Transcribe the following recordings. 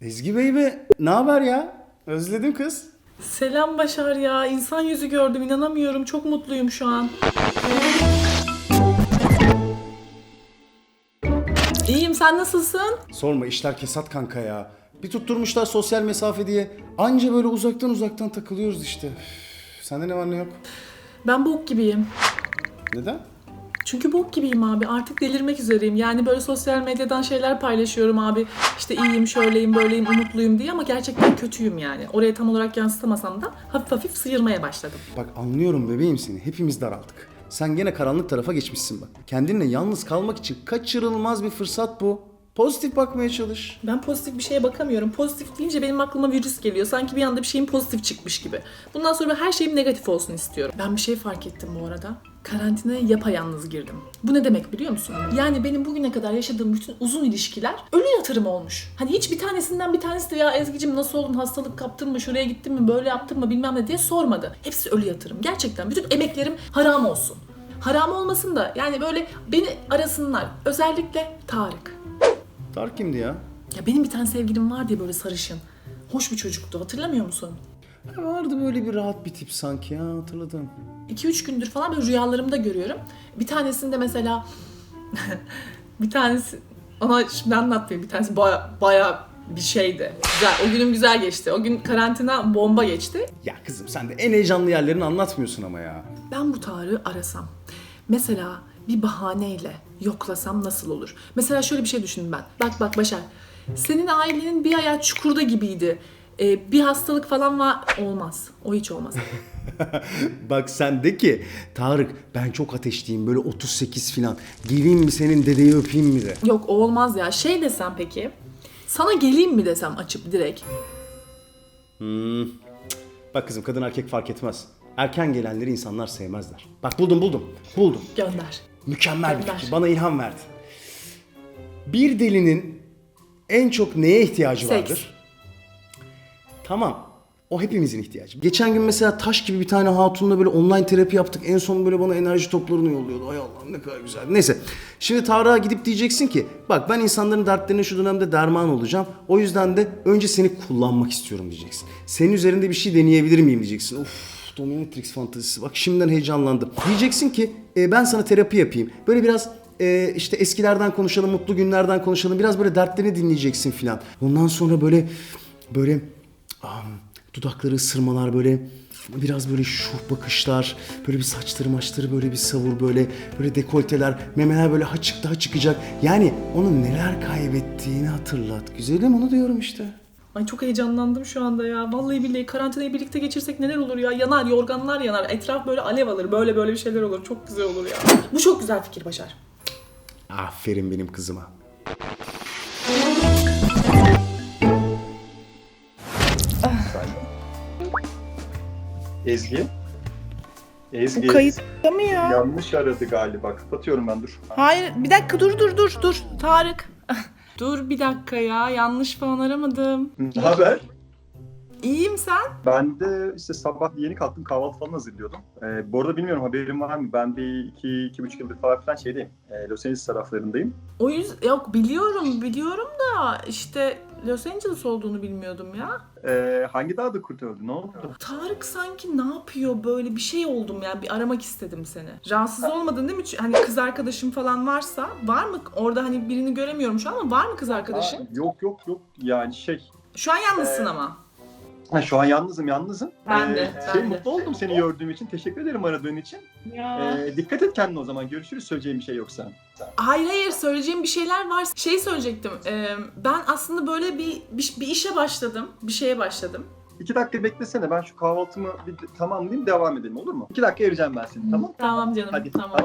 Ezgi baby ne haber ya? Özledim kız. Selam Başar ya. İnsan yüzü gördüm. inanamıyorum. Çok mutluyum şu an. İyiyim. Sen nasılsın? Sorma işler kesat kanka ya. Bir tutturmuşlar sosyal mesafe diye. Anca böyle uzaktan uzaktan takılıyoruz işte. Üf, Sende ne var ne yok? Ben bok gibiyim. Neden? Çünkü bok gibiyim abi. Artık delirmek üzereyim. Yani böyle sosyal medyadan şeyler paylaşıyorum abi. İşte iyiyim, şöyleyim, böyleyim, umutluyum diye ama gerçekten kötüyüm yani. Oraya tam olarak yansıtamasam da hafif hafif sıyırmaya başladım. Bak anlıyorum bebeğim seni. Hepimiz daraldık. Sen gene karanlık tarafa geçmişsin bak. Kendinle yalnız kalmak için kaçırılmaz bir fırsat bu. Pozitif bakmaya çalış. Ben pozitif bir şeye bakamıyorum. Pozitif deyince benim aklıma virüs geliyor. Sanki bir anda bir şeyin pozitif çıkmış gibi. Bundan sonra her şeyim negatif olsun istiyorum. Ben bir şey fark ettim bu arada. Karantinaya yapayalnız girdim. Bu ne demek biliyor musun? Yani benim bugüne kadar yaşadığım bütün uzun ilişkiler ölü yatırım olmuş. Hani hiç bir tanesinden bir tanesi de ya Ezgi'cim nasıl oldun hastalık kaptın mı şuraya gittin mi böyle yaptın mı bilmem ne diye sormadı. Hepsi ölü yatırım. Gerçekten bütün emeklerim haram olsun. Haram olmasın da yani böyle beni arasınlar. Özellikle Tarık. Tarık kimdi ya? Ya benim bir tane sevgilim var diye böyle sarışın. Hoş bir çocuktu hatırlamıyor musun? Ha, Vardı böyle bir rahat bir tip sanki ya hatırladım. 2-3 gündür falan böyle rüyalarımda görüyorum. Bir tanesinde mesela bir tanesi ona şimdi anlatmayayım. Bir tanesi baya, baya bir şeydi. Güzel. O günüm güzel geçti. O gün karantina bomba geçti. Ya kızım sen de en heyecanlı yerlerini anlatmıyorsun ama ya. Ben bu Tarık'ı arasam. Mesela bir bahaneyle yoklasam nasıl olur? Mesela şöyle bir şey düşündüm ben. Bak bak Başar. Senin ailenin bir ayağı çukurda gibiydi. Ee, bir hastalık falan var. Olmaz. O hiç olmaz. Bak sen de ki Tarık ben çok ateşliyim böyle 38 filan. Geleyim mi senin dedeyi öpeyim mi de. Yok o olmaz ya. Şey desem peki. Sana geleyim mi desem açıp direkt. Bak kızım kadın erkek fark etmez. Erken gelenleri insanlar sevmezler. Bak buldum buldum. Buldum. Gönder. Mükemmel bir fikir. Bana ilham verdi. Bir delinin en çok neye ihtiyacı Seks. vardır? Tamam. O hepimizin ihtiyacı. Geçen gün mesela taş gibi bir tane hatunla böyle online terapi yaptık. En son böyle bana enerji toplarını yolluyordu. Ay Allah'ım ne kadar güzel. Neyse. Şimdi Tarık'a gidip diyeceksin ki bak ben insanların dertlerine şu dönemde derman olacağım. O yüzden de önce seni kullanmak istiyorum diyeceksin. Senin üzerinde bir şey deneyebilir miyim diyeceksin. Of Dominatrix fantezisi. Bak şimdiden heyecanlandım. Diyeceksin ki e, ben sana terapi yapayım. Böyle biraz e, işte eskilerden konuşalım, mutlu günlerden konuşalım. Biraz böyle dertlerini dinleyeceksin filan. Ondan sonra böyle böyle am, dudakları ısırmalar böyle biraz böyle şuh bakışlar, böyle bir saçları maçları böyle bir savur böyle böyle dekolteler, memeler böyle ha çıktı ha çıkacak. Yani onun neler kaybettiğini hatırlat. Güzelim onu diyorum işte. Ay çok heyecanlandım şu anda ya. Vallahi billahi karantinayı birlikte geçirsek neler olur ya. Yanar, yorganlar yanar. Etraf böyle alev alır. Böyle böyle bir şeyler olur. Çok güzel olur ya. Bu çok güzel fikir Başar. Aferin benim kızıma. Ezgi. Ezgi. Bu kayıtta mı ya? Yanlış aradı galiba. Kapatıyorum ben dur. Hayır bir dakika dur dur dur dur Tarık. Dur bir dakika ya. Yanlış falan aramadım. Ne haber? İyiyim sen? Ben de işte sabah yeni kalktım kahvaltı falan hazırlıyordum. Ee, bu arada bilmiyorum haberin var mı? Ben bir iki, iki buçuk yıldır falan filan şeydeyim. Ee, Los Angeles taraflarındayım. O yüz yok biliyorum biliyorum da işte Los Angeles olduğunu bilmiyordum ya. Ee, hangi dağda kurt öldü? Ne oldu? Tarık sanki ne yapıyor böyle bir şey oldum yani bir aramak istedim seni. Rahatsız olmadın değil mi? Hani kız arkadaşın falan varsa var mı? Orada hani birini göremiyorum şu an ama var mı kız arkadaşın? Aa, yok yok yok. Yani şey. Şu an yalnızsın Ee, ama. Ha, şu an yalnızım yalnızım. Ben de, Ee, ben şey, de. mutlu oldum seni gördüğüm için. Teşekkür ederim aradığın için. Ya. Ee, dikkat et kendine o zaman. Görüşürüz söyleyeceğim bir şey yoksa. Hayır hayır söyleyeceğim bir şeyler var. Şey söyleyecektim. e, ben aslında böyle bir, bir bir işe başladım. Bir şeye başladım. İki dakika beklesene. Ben şu kahvaltımı bir tamamlayayım devam edelim olur mu? İki dakika arayacağım ben seni tamam Tamam canım. Hadi, tamam.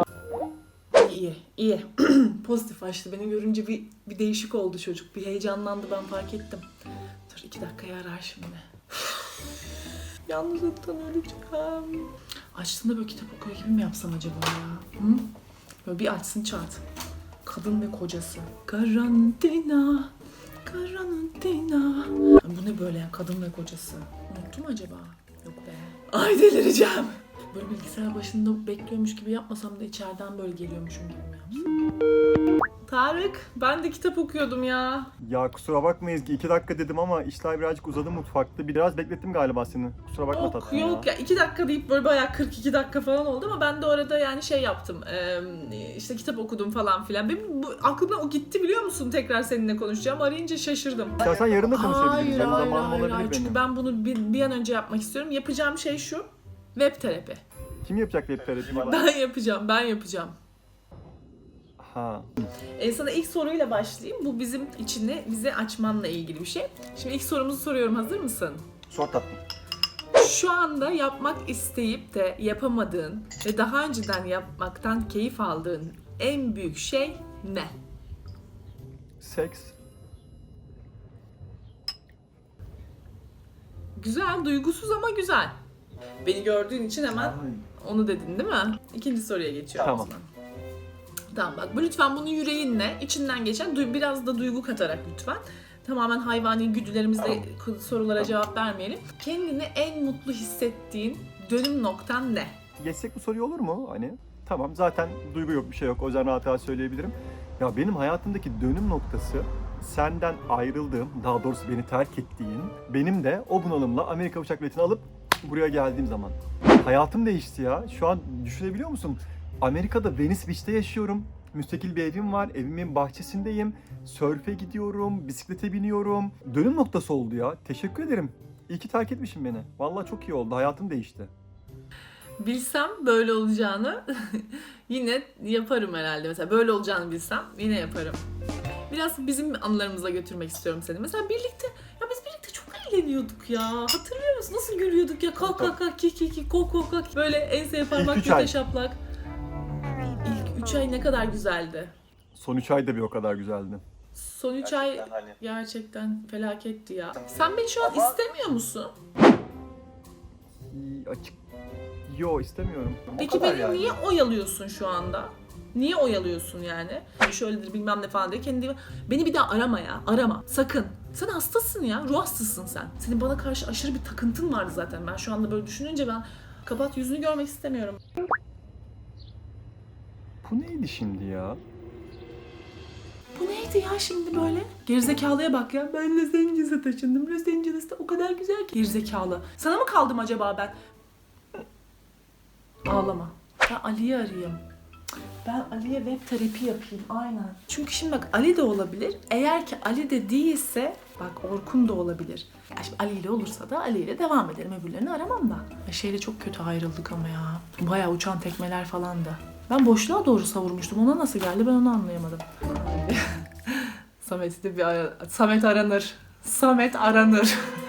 İyi, iyi. Pozitif açtı. Beni görünce bir, bir değişik oldu çocuk. Bir heyecanlandı ben fark ettim. Dur iki dakikaya arar şimdi. Yalnızlıktan öleceğim. Açtığında böyle kitap okuyor gibi mi yapsam acaba ya? Hı? Böyle bir açsın çat. Kadın ve kocası. Karantina. Karantina. Bu ne böyle ya? Kadın ve kocası. Unuttu mu acaba? Yok be. Ay delireceğim. Bilgisayar başında bekliyormuş gibi yapmasam da içeriden böyle geliyormuşum gibi mi yapsam? Tarık ben de kitap okuyordum ya. Ya kusura bakma Ezgi 2 dakika dedim ama işler birazcık uzadı mutfakta. Biraz beklettim galiba seni. Kusura bakma Yok tatlım yok ya 2 dakika deyip böyle bayağı 42 dakika falan oldu ama ben de orada yani şey yaptım. İşte kitap okudum falan filan. Benim bu, aklımdan o gitti biliyor musun tekrar seninle konuşacağım. Arayınca şaşırdım. İstersen yarın da konuşabiliriz. Hayır Benim hayır zamanım hayır, olabilir hayır. benim. Çünkü ben bunu bir, bir an önce yapmak istiyorum. Yapacağım şey şu. Web terapi. Kim yapacak web terapi? Ben yapacağım, ben yapacağım. Ha. E, sana ilk soruyla başlayayım. Bu bizim içini bize açmanla ilgili bir şey. Şimdi ilk sorumuzu soruyorum. Hazır mısın? Sor tatlım. Şu anda yapmak isteyip de yapamadığın ve daha önceden yapmaktan keyif aldığın en büyük şey ne? Seks. Güzel, duygusuz ama güzel. Beni gördüğün için hemen onu dedin değil mi? İkinci soruya geçiyorum Tamam. o zaman. Tamam bak bu lütfen bunu yüreğinle, içinden geçen biraz da duygu katarak lütfen. Tamamen hayvani güdülerimizle sorulara cevap vermeyelim. Kendini en mutlu hissettiğin dönüm noktan ne? Geçsek bu soruyu olur mu? Hani tamam zaten duygu yok bir şey yok. O yüzden rahat rahat söyleyebilirim. Ya benim hayatımdaki dönüm noktası senden ayrıldığım, daha doğrusu beni terk ettiğin, benim de o bunalımla Amerika uçak biletini alıp buraya geldiğim zaman. Hayatım değişti ya. Şu an düşünebiliyor musun? Amerika'da Venice Beach'te yaşıyorum. Müstakil bir evim var. Evimin bahçesindeyim. Sörfe gidiyorum, bisiklete biniyorum. Dönüm noktası oldu ya. Teşekkür ederim. İyi ki terk etmişim beni. Vallahi çok iyi oldu. Hayatım değişti. Bilsem böyle olacağını yine yaparım herhalde. Mesela böyle olacağını bilsem yine yaparım. Biraz bizim anılarımıza götürmek istiyorum seni. Mesela birlikte, ya biz birlikte çok eğleniyorduk ya. Hatırlıyor musun? Nasıl gülüyorduk ya? Kalk kalk kalk, ki ki ki, kok kok kok. Böyle enseye parmak, üç ay. göte şaplak. İlk 3 ay ne kadar güzeldi. Son 3 ay da bir o kadar güzeldi. Son 3 ay hani. gerçekten felaketti ya. Sen beni şu an istemiyor musun? İyi, Açık. Yo istemiyorum. O Peki kadar beni yani. niye oyalıyorsun şu anda? Niye oyalıyorsun yani? Hani Şöyledir bilmem ne falan diye kendi beni bir daha arama ya. Arama. Sakın. Sen hastasın ya. Ruh hastasın sen. Senin bana karşı aşırı bir takıntın vardı zaten. Ben şu anda böyle düşününce ben kapat yüzünü görmek istemiyorum. Bu neydi şimdi ya? Bu neydi ya şimdi böyle? Gerizekalıya bak ya. Ben Los Angeles'a taşındım. Los Angeles'ta o kadar güzel ki. Gerizekalı. Sana mı kaldım acaba ben? Ağlama. Ben Ali'yi arayayım. Ben Ali'ye web terapi yapayım aynen. Çünkü şimdi bak Ali de olabilir. Eğer ki Ali de değilse bak Orkun da olabilir. Ya şimdi Ali ile olursa da Ali ile devam ederim. Öbürlerini aramam da. Ya şeyle çok kötü ayrıldık ama ya. Bayağı uçan tekmeler falan da. Ben boşluğa doğru savurmuştum. Ona nasıl geldi ben onu anlayamadım. Samet'i de bir ara... Samet aranır. Samet aranır.